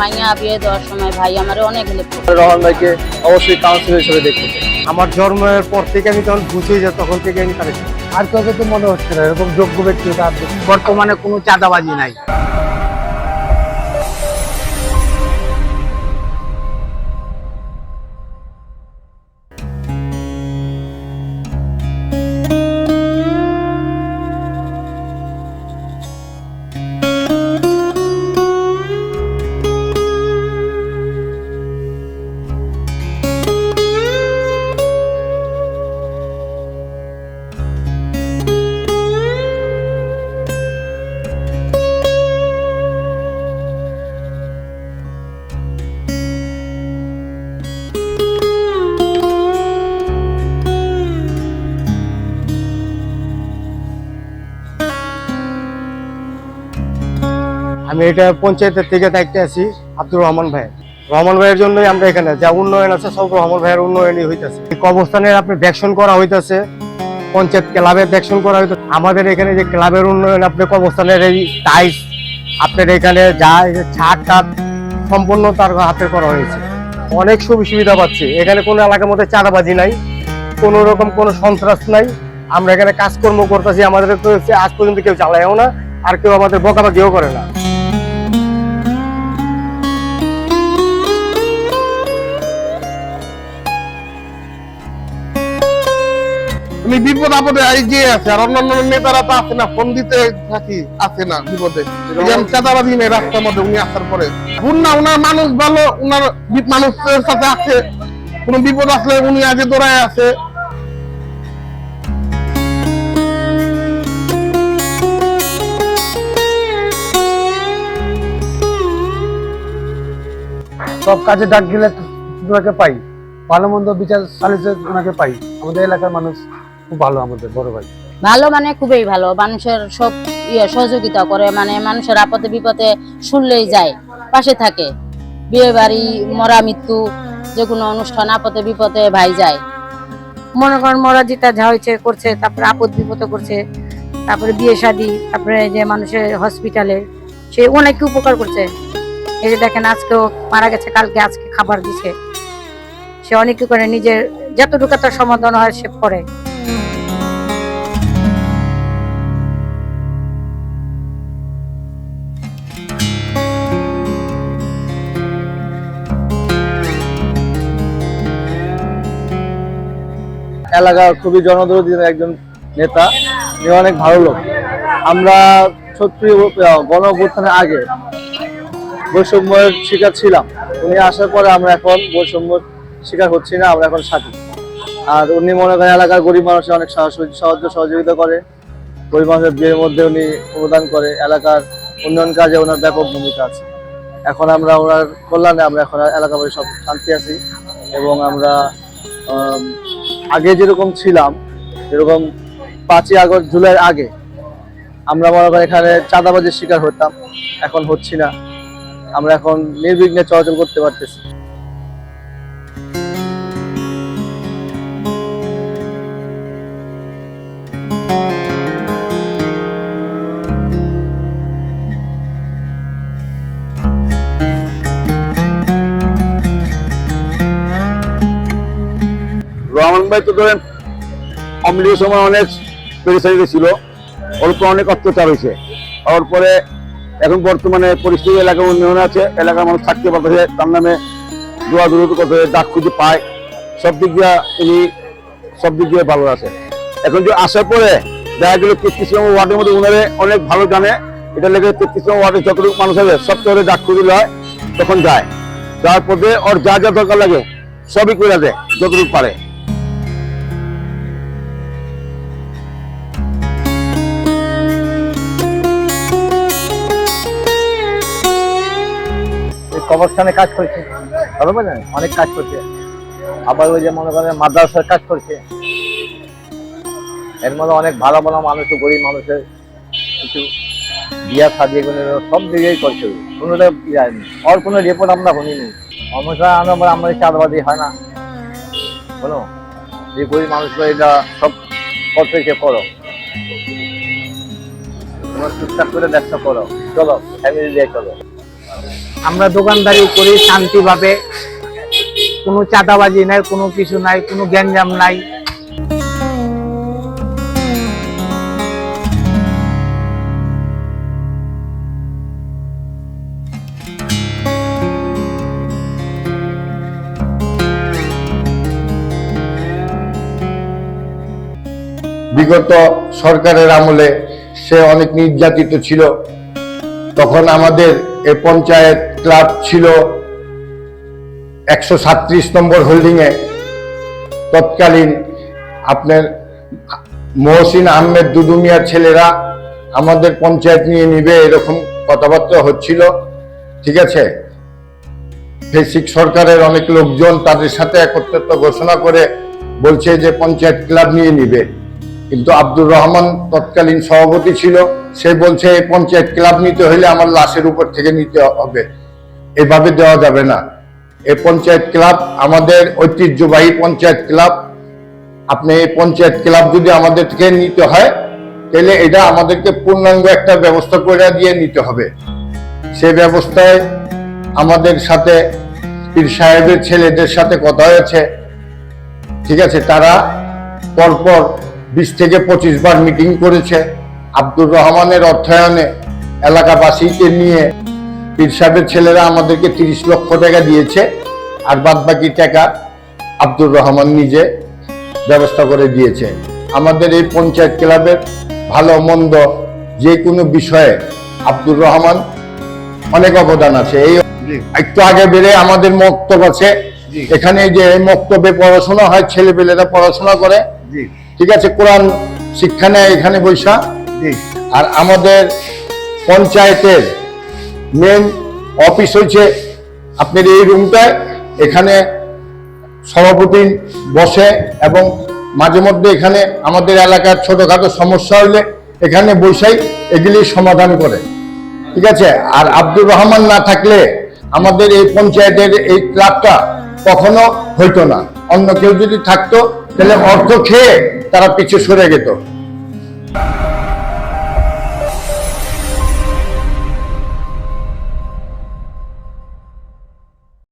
মাইয়া বিয়ে দেওয়ার সময় ভাই আমার অনেক হেল্প রহমান ভাইকে অবশ্যই কাউন্সিলর হিসেবে দেখতে আমার জন্মের পর থেকে আমি তখন বুঝি যে তখন থেকে আমি তার আর কাউকে তো মনে হচ্ছে না এরকম যোগ্য ব্যক্তি বর্তমানে কোনো চাঁদাবাজি নাই। আমি এটা পঞ্চায়েতের থেকে দায়িত্বে আছি, আব্দুর রহমান ভাই। রহমান ভাইয়ের জন্যই আমরা এখানে, যা উন্নয়ন আছে সব রহমান ভাইয়ের উন্নয়নই হইতেছে। কবস্থানের আপনি ভ্যাকসিন করা হইতেছে, পঞ্চায়েত ক্লাবের ভ্যাকসিন করা হইতেছে। আমাদের এখানে যে ক্লাবের উন্নয়ন, আপনি কবস্থানের এই টাইস, আপনার এখানে যা ছাদ টাদ, সম্পূর্ণ তার হাতে করা হয়েছে। অনেক সুবিধা সুবিধা পাচ্ছি। এখানে কোনো এলাকার মধ্যে চাঁদাবাজি নাই, কোনো রকম কোনো সন্ত্রাস নাই। আমরা এখানে কাজকর্ম করতেছি, আমাদের তো আজ পর্যন্ত কেউ চালায়ও না, আর কেউ আমাদের বকাবাকিও করে না। আমি বিপদ আপদে এই যে আছে, আর অন্যান্য নেতারা তো আছে না, ফোন দিতে থাকি, আছে না বিপদে। এই যে নেই রাস্তার মধ্যে উনি আসার পরে। না উনার মানুষ ভালো, উনার মানুষের সাথে আছে। কোনো বিপদ আসলে উনি আগে দৌড়ায় আছে সব কাজে ডাক গেলে পাই। ভালো মন্দ বিচার সালিসে ওনাকে পাই। আমাদের এলাকার মানুষ। খুব ভালো আমাদের বড় ভাই। ভালো মানে খুবই ভালো। মানুষের সব ইয়ে সহযোগিতা করে মানে মানুষের আপদে বিপদে শুনলেই যায় পাশে থাকে। বিয়ে বাড়ি মরা মৃত্যু যে কোনো অনুষ্ঠান আপদে বিপদে ভাই যায়। মনে করেন মরা যেটা যা হয়েছে করছে তারপরে আপদ বিপদ করছে তারপরে বিয়ে শাদি তারপরে যে মানুষের হসপিটালে সে অনেক উপকার করছে। এই যে দেখেন আজকেও মারা গেছে কালকে আজকে খাবার দিছে। সে অনেক করে নিজের যতটুকু তার সমাধান হয় সে করে। এলাকার খুবই জনদরদী একজন নেতা। উনি অনেক ভালো লোক। আমরা সত্যি গণ আগে বৈষম্যের শিকার ছিলাম। উনি আসার পরে আমরা এখন বৈষম্যের শিকার হচ্ছি না, আমরা এখন সাথী। আর উনি মনে করেন এলাকার গরিব মানুষের অনেক সাহায্য সহযোগিতা করে। গরিব মানুষের বিয়ের মধ্যে উনি অবদান করে। এলাকার উন্নয়ন কাজে ওনার ব্যাপক ভূমিকা আছে। এখন আমরা ওনার কল্যাণে আমরা এখন এলাকাবাসী সব শান্তি আছি এবং আমরা আগে যেরকম ছিলাম, যেরকম পাঁচই আগস্ট জুলাইয়ের আগে আমরা মনে করি এখানে চাঁদাবাজির শিকার হতাম। এখন হচ্ছি না। আমরা এখন নির্বিঘ্নে চলাচল করতে পারতেছি। ভাই, তো ধরেন অমলির সময় অনেক পেরেশানিতে ছিল ওর উপর অনেক অত্যাচার হয়েছে। ওর পরে এখন বর্তমানে পরিস্থিতি এলাকা উন্নয়ন আছে, এলাকার মানুষ থাকতে পারতেছে, তার নামে দোয়া দূরত করতে ডাক খুঁজে পায়। সব দিক দিয়ে উনি, সব দিক দিয়ে ভালো আছে। এখন যে আসার পরে দেখা গেল তেত্রিশ নম্বর ওয়ার্ডের মধ্যে উনারে অনেক ভালো জানে, এটা লেগে তেত্রিশ নম্বর ওয়ার্ডে যতটুকু মানুষ আছে, সব শহরে ডাক খুঁজে লয়, তখন যায়। যাওয়ার পরে ওর যা যা দরকার লাগে, সবই করে দেয়, যতটুকু পারে। কবরস্থানে কাজ করছে। ভালো বলেন অনেক কাজ করছে। আবার ওই যে মনে করেন মাদ্রাসার কাজ করছে। এর মধ্যে অনেক ভালো ভালো মানুষ, গরিব মানুষের কিছু বিয়া সাদি এগুলো সব দিকেই করছে। কোনোটা ওর কোনো রিপোর্ট আমরা শুনিনি সমস্যা আমরা আমরা চাঁদবাদি হয় না। বলো যে গরিব মানুষগুলো এটা সব করতেছে করো তোমরা টুকটাক করে ব্যবসা করো। চলো ফ্যামিলি দিয়ে চলো। আমরা দোকানদারি করি শান্তিভাবে। কোনো চাঁদাবাজি নাই, কোনো কিছু নাই, কোনো গ্যাঞ্জাম নাই। বিগত সরকারের আমলে সে অনেক নির্যাতিত ছিল। তখন আমাদের এ পঞ্চায়েত ক্লাব ছিল একশো সাত্রিশ নম্বর হোল্ডিংয়ে। তৎকালীন আপনার মহসিন আহমেদ দুদুমিয়ার ছেলেরা আমাদের পঞ্চায়েত নিয়ে নিবে এরকম কথাবার্তা হচ্ছিল। ঠিক আছে? বেসিক সরকারের অনেক লোকজন তাদের সাথে একত্রিত ঘোষণা করে বলছে যে পঞ্চায়েত ক্লাব নিয়ে নিবে। কিন্তু আব্দুর রহমান তৎকালীন সভাপতি ছিল, সে বলছে, এই পঞ্চায়েত ক্লাব নিতে হলে আমার লাশের উপর থেকে নিতে হবে। এভাবে দেওয়া যাবে না। এই পঞ্চায়েত ক্লাব আমাদের ঐতিহ্যবাহী পঞ্চায়েত ক্লাব। আপনি এই পঞ্চায়েত ক্লাব যদি আমাদের থেকে নিতে হয়, তাহলে এটা আমাদেরকে পূর্ণাঙ্গ একটা ব্যবস্থা করে দিয়ে নিতে হবে। সে ব্যবস্থায় আমাদের সাথে পীর সাহেবের ছেলেদের সাথে কথা হয়েছে। ঠিক আছে, তারা পরপর বিশ থেকে পঁচিশ বার মিটিং করেছে। আব্দুর রহমানের অর্থায়নে এলাকাবাসীকে নিয়ে পীর সাহেবের ছেলেরা আমাদেরকে তিরিশ লক্ষ টাকা দিয়েছে আর বাদ বাকি টাকা আব্দুর রহমান নিজে ব্যবস্থা করে দিয়েছে। আমাদের এই পঞ্চায়েত ক্লাবের ভালো মন্দ যে কোনো বিষয়ে আব্দুর রহমান অনেক অবদান আছে। এই একটু আগে বেড়ে আমাদের মক্তব আছে। এখানে যে এই মক্তবে পড়াশোনা হয় ছেলেপেলেরা পড়াশোনা করে। ঠিক আছে কোরআন শিক্ষা নেয় এখানে বৈশা। আর আমাদের পঞ্চায়েতের মেন অফিস হয়েছে আপনার এই রুমটায় এখানে সভাপতি বসে এবং মাঝে মধ্যে এখানে আমাদের এলাকার ছোটখাটো সমস্যা হইলে এখানে বসেই এগুলি সমাধান করে। ঠিক আছে? আর আব্দুর রহমান না থাকলে আমাদের এই পঞ্চায়েতের এই ক্লাবটা কখনো হইতো না। অন্য কেউ যদি থাকতো, তাহলে অর্থ খেয়ে তারা পিছু সরে যেত।